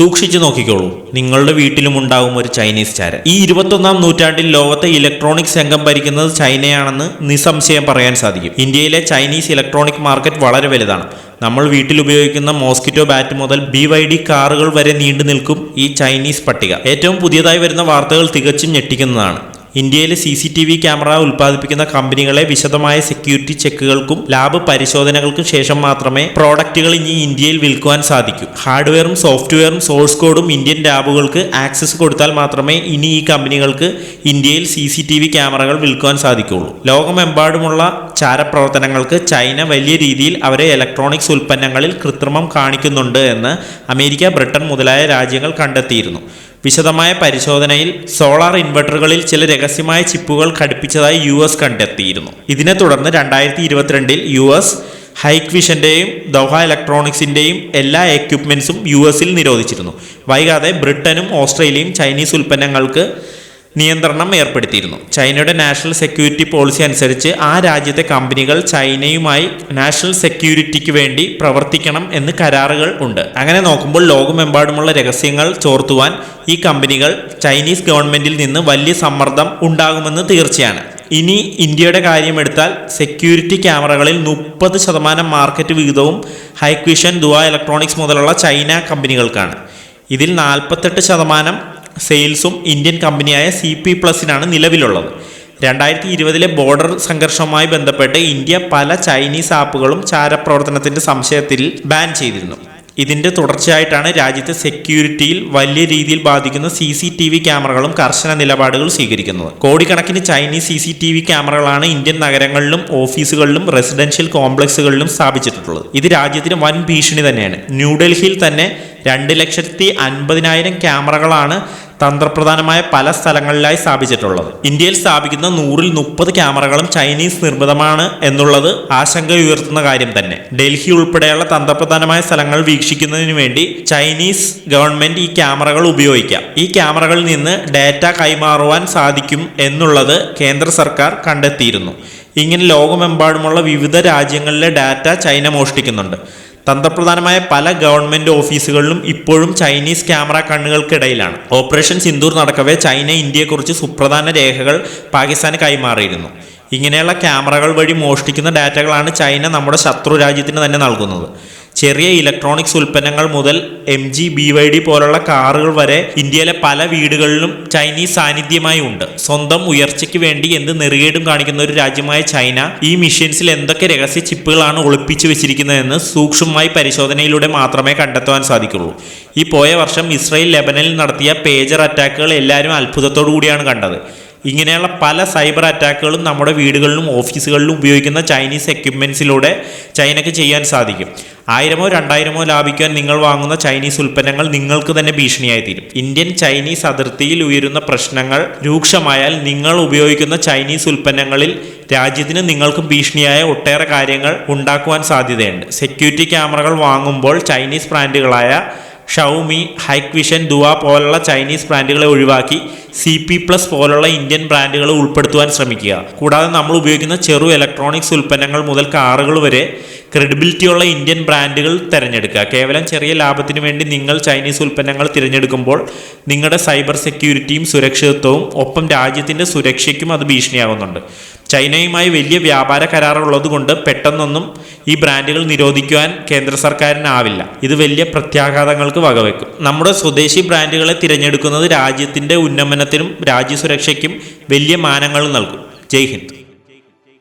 സൂക്ഷിച്ചു നോക്കിക്കോളൂ. നിങ്ങളുടെ വീട്ടിലും ഉണ്ടാവും ഒരു ചൈനീസ് ചാരൻ ഈ ഇരുപത്തൊന്നാം നൂറ്റാണ്ടിൽ ലോകത്തെ ഇലക്ട്രോണിക്സ് രംഗം ഭരിക്കുന്നത് ചൈനയാണെന്ന് നിസ്സംശയം പറയാൻ സാധിക്കും. ഇന്ത്യയിലെ ചൈനീസ് ഇലക്ട്രോണിക് മാർക്കറ്റ് വളരെ വലുതാണ്. നമ്മൾ വീട്ടിൽ ഉപയോഗിക്കുന്ന മോസ്കിറ്റോ ബാറ്റ് മുതൽ ബി വൈ ഡി കാറുകൾ വരെ നീണ്ടു നിൽക്കും ഈ ചൈനീസ് പട്ടിക. ഏറ്റവും പുതിയതായി വരുന്ന വാർത്തകൾ തികച്ചും ഞെട്ടിക്കുന്നതാണ്. ഇന്ത്യയിലെ C C T V camera ഉൽപ്പാദിപ്പിക്കുന്ന കമ്പനികളെ വിശദമായ സെക്യൂരിറ്റി ചെക്കുകൾക്കും ലാബ് പരിശോധനകൾക്കും ശേഷം മാത്രമേ പ്രോഡക്റ്റുകൾ ഇനി ഇന്ത്യയിൽ വിൽക്കുവാൻ സാധിക്കൂ. ഹാർഡ്വെയറും സോഫ്റ്റ്വെയറും സോഴ്സ് കോഡും ഇന്ത്യൻ ലാബുകൾക്ക് ആക്സസ് കൊടുത്താൽ മാത്രമേ ഇനി ഈ കമ്പനികൾക്ക് ഇന്ത്യയിൽ സി സി ടി വി ക്യാമറകൾ വിൽക്കുവാൻ സാധിക്കുകയുള്ളൂ. ലോകമെമ്പാടുമുള്ള ചാരപ്രവർത്തനങ്ങൾക്ക് ചൈന വലിയ രീതിയിൽ അവരെ ഇലക്ട്രോണിക്സ് ഉൽപ്പന്നങ്ങളിൽ കൃത്രിമം കാണിക്കുന്നുണ്ട് എന്ന് അമേരിക്ക ബ്രിട്ടൻ മുതലായ രാജ്യങ്ങൾ കണ്ടെത്തിയിരുന്നു. വിശദമായ പരിശോധനയിൽ സോളാർ ഇൻവെർട്ടറുകളിൽ ചില രഹസ്യമായ ചിപ്പുകൾ ഘടിപ്പിച്ചതായി യു എസ് കണ്ടെത്തിയിരുന്നു. ഇതിനെ തുടർന്ന് രണ്ടായിരത്തി ഇരുപത്തിരണ്ടിൽ യു എസ് ഹൈക്ക് വിഷന്റെയും ദൗഹ ഇലക്ട്രോണിക്സിന്റെയും എല്ലാ എക്യുപ്മെന്റ്സും യു എസിൽ നിരോധിച്ചിരുന്നു. വൈകാതെ ബ്രിട്ടനും ഓസ്ട്രേലിയയും ചൈനീസ് ഉൽപ്പന്നങ്ങൾക്ക് നിയന്ത്രണം ഏർപ്പെടുത്തിയിരുന്നു. ചൈനയുടെ നാഷണൽ സെക്യൂരിറ്റി പോളിസി അനുസരിച്ച് ആ രാജ്യത്തെ കമ്പനികൾ ചൈനയുമായി നാഷണൽ സെക്യൂരിറ്റിക്ക് വേണ്ടി പ്രവർത്തിക്കണം എന്ന് കരാറുകൾ ഉണ്ട്. അങ്ങനെ നോക്കുമ്പോൾ ലോകമെമ്പാടുമുള്ള രഹസ്യങ്ങൾ ചോർത്തുവാൻ ഈ കമ്പനികൾ ചൈനീസ് ഗവൺമെന്റിൽ നിന്ന് വലിയ സമ്മർദ്ദം ഉണ്ടാകുമെന്ന് തീർച്ചയാണ്. ഇനി ഇന്ത്യയുടെ കാര്യമെടുത്താൽ സെക്യൂരിറ്റി ക്യാമറകളിൽ മുപ്പത് ശതമാനം മാർക്കറ്റ് വിഹിതവും ഹൈക്വിഷൻ ദുവ ഇലക്ട്രോണിക്സ് മുതലുള്ള ചൈന കമ്പനികൾക്കാണ്. ഇതിൽ നാൽപ്പത്തെട്ട് ശതമാനം സെയിൽസും ഇന്ത്യൻ കമ്പനിയായ സി പി പ്ലസിനാണ് നിലവിലുള്ളത്. രണ്ടായിരത്തി ഇരുപതിലെ ബോർഡർ സംഘർഷവുമായി ബന്ധപ്പെട്ട് ഇന്ത്യ പല ചൈനീസ് ആപ്പുകളും ചാരപ്രവർത്തനത്തിന്റെ സംശയത്തിൽ ബാൻ ചെയ്തിരുന്നു. ഇതിന്റെ തുടർച്ചയായിട്ടാണ് രാജ്യത്തെ സെക്യൂരിറ്റിയിൽ വലിയ രീതിയിൽ ബാധിക്കുന്ന സി സി ടി വി ക്യാമറകളും കർശന നിലപാടുകൾ സ്വീകരിക്കുന്നത്. കോടിക്കണക്കിന് Chinese C C T V ക്യാമറകളാണ് Indian നഗരങ്ങളിലും ഓഫീസുകളിലും റെസിഡൻഷ്യൽ കോംപ്ലക്സുകളിലും സ്ഥാപിച്ചിട്ടുള്ളത്. ഇത് രാജ്യത്തിന് വൻ ഭീഷണി തന്നെയാണ്. ന്യൂഡൽഹിയിൽ തന്നെ രണ്ട് ലക്ഷത്തി അൻപതിനായിരം ക്യാമറകളാണ് തന്ത്രപ്രധാനമായ പല സ്ഥലങ്ങളിലായി സ്ഥാപിച്ചിട്ടുള്ളത്. ഇന്ത്യയിൽ സ്ഥാപിക്കുന്ന നൂറിൽ മുപ്പത് ക്യാമറകളും ചൈനീസ് നിർമ്മിതമാണ് എന്നുള്ളത് ആശങ്ക ഉയർത്തുന്ന കാര്യം തന്നെ. ഡൽഹി ഉൾപ്പെടെയുള്ള തന്ത്രപ്രധാനമായ സ്ഥലങ്ങൾ വീക്ഷിക്കുന്നതിന് വേണ്ടി ചൈനീസ് ഗവൺമെന്റ് ഈ ക്യാമറകൾ ഉപയോഗിക്കാം. ഈ ക്യാമറകളിൽ നിന്ന് ഡാറ്റ കൈമാറുവാൻ സാധിക്കും എന്നുള്ളത് കേന്ദ്ര സർക്കാർ കണ്ടെത്തിയിരുന്നു. ഇങ്ങനെ ലോകമെമ്പാടുമുള്ള വിവിധ രാജ്യങ്ങളിലെ ഡാറ്റ ചൈന മോഷ്ടിക്കുന്നുണ്ട്. തന്ത്രപ്രധാനമായ പല ഗവൺമെന്റ് ഓഫീസുകളിലും ഇപ്പോഴും ചൈനീസ് ക്യാമറ കണ്ണുകൾക്കിടയിലാണ്. ഓപ്പറേഷൻ സിന്ദൂർ നടക്കവേ ചൈന ഇന്ത്യയെക്കുറിച്ച് സുപ്രധാന രേഖകൾ പാകിസ്ഥാന് കൈമാറിയിരുന്നു. ഇങ്ങനെയുള്ള ക്യാമറകൾ വഴി മോഷ്ടിക്കുന്ന ഡാറ്റകളാണ് ചൈന നമ്മുടെ ശത്രു രാജ്യത്തിന് തന്നെ നൽകുന്നത്. ചെറിയ ഇലക്ട്രോണിക്സ് ഉൽപ്പന്നങ്ങൾ മുതൽ M G B Y D പോലുള്ള കാറുകൾ വരെ ഇന്ത്യയിലെ പല വീടുകളിലും ചൈനീസ് സാന്നിധ്യമായി ഉണ്ട്. സ്വന്തം ഉയർച്ചയ്ക്ക് വേണ്ടി എന്ത് നെറുകേടും കാണിക്കുന്ന ഒരു രാജ്യമായ ചൈന ഈ മിഷ്യൻസിൽ എന്തൊക്കെ രഹസ്യ ചിപ്പുകളാണ് ഒളിപ്പിച്ചു വെച്ചിരിക്കുന്നതെന്ന് സൂക്ഷ്മമായി പരിശോധനയിലൂടെ മാത്രമേ കണ്ടെത്തുവാൻ സാധിക്കുള്ളൂ. ഈ പോയ വർഷം ഇസ്രായേൽ ലെബനനിൽ നടത്തിയ പേജർ അറ്റാക്കുകൾ എല്ലാവരും അത്ഭുതത്തോടു കൂടിയാണ് കണ്ടത്. ഇങ്ങനെയുള്ള പല സൈബർ അറ്റാക്കുകളും നമ്മുടെ വീടുകളിലും ഓഫീസുകളിലും ഉപയോഗിക്കുന്ന ചൈനീസ് എക്യുപ്മെൻസിലൂടെ ചൈനയ്ക്ക് ചെയ്യാൻ സാധിക്കും. ആയിരമോ രണ്ടായിരമോ ലാഭിക്കാൻ നിങ്ങൾ വാങ്ങുന്ന ചൈനീസ് ഉൽപ്പന്നങ്ങൾ നിങ്ങൾക്ക് തന്നെ ഭീഷണിയായി തീരും. ഇന്ത്യൻ ചൈനീസ് അതിർത്തിയിൽ ഉയരുന്ന പ്രശ്നങ്ങൾ രൂക്ഷമായാൽ നിങ്ങൾ ഉപയോഗിക്കുന്ന ചൈനീസ് ഉൽപ്പന്നങ്ങളിൽ രാജ്യത്തിന് നിങ്ങൾക്കും ഭീഷണിയായ ഒട്ടേറെ കാര്യങ്ങൾ ഉണ്ടാക്കുവാൻ സാധ്യതയുണ്ട്. സെക്യൂരിറ്റി ക്യാമറകൾ വാങ്ങുമ്പോൾ ചൈനീസ് ബ്രാൻഡുകളായ ഷൗമി ഹൈക്വിഷൻ ദുവ പോലുള്ള ചൈനീസ് ബ്രാൻഡുകളെ ഒഴിവാക്കി സി പി പ്ലസ് പോലുള്ള ഇന്ത്യൻ ബ്രാൻഡുകൾ ഉൾപ്പെടുത്തുവാൻ ശ്രമിക്കുക. കൂടാതെ നമ്മൾ ഉപയോഗിക്കുന്ന ചെറു ഇലക്ട്രോണിക്സ് ഉൽപ്പന്നങ്ങൾ മുതൽ കാറുകൾ വരെ ക്രെഡിബിലിറ്റിയുള്ള ഇന്ത്യൻ ബ്രാൻഡുകൾ തിരഞ്ഞെടുക്കുക. കേവലം ചെറിയ ലാഭത്തിന് വേണ്ടി നിങ്ങൾ ചൈനീസ് ഉൽപ്പന്നങ്ങൾ തിരഞ്ഞെടുക്കുമ്പോൾ നിങ്ങളുടെ സൈബർ സെക്യൂരിറ്റിയും സുരക്ഷിതത്വവും ഒപ്പം രാജ്യത്തിന്റെ സുരക്ഷയ്ക്കും അത് ഭീഷണിയാകുന്നുണ്ട്. ചൈനയുമായി വലിയ വ്യാപാര കരാറുള്ളതുകൊണ്ട് പെട്ടെന്നൊന്നും ഈ ബ്രാൻഡുകൾ നിരോധിക്കുവാൻ കേന്ദ്ര സർക്കാരിനാവില്ല. ഇത് വലിയ പ്രത്യാഘാതങ്ങൾക്ക് വകവെക്കും. നമ്മുടെ സ്വദേശി ബ്രാൻഡുകളെ തിരഞ്ഞെടുക്കുന്നത് രാജ്യത്തിന്റെ ഉന്നമനത്തിനും രാജ്യസുരക്ഷയ്ക്കും വലിയ മാനങ്ങൾ നൽകും. ജയ് ഹിന്ദ്.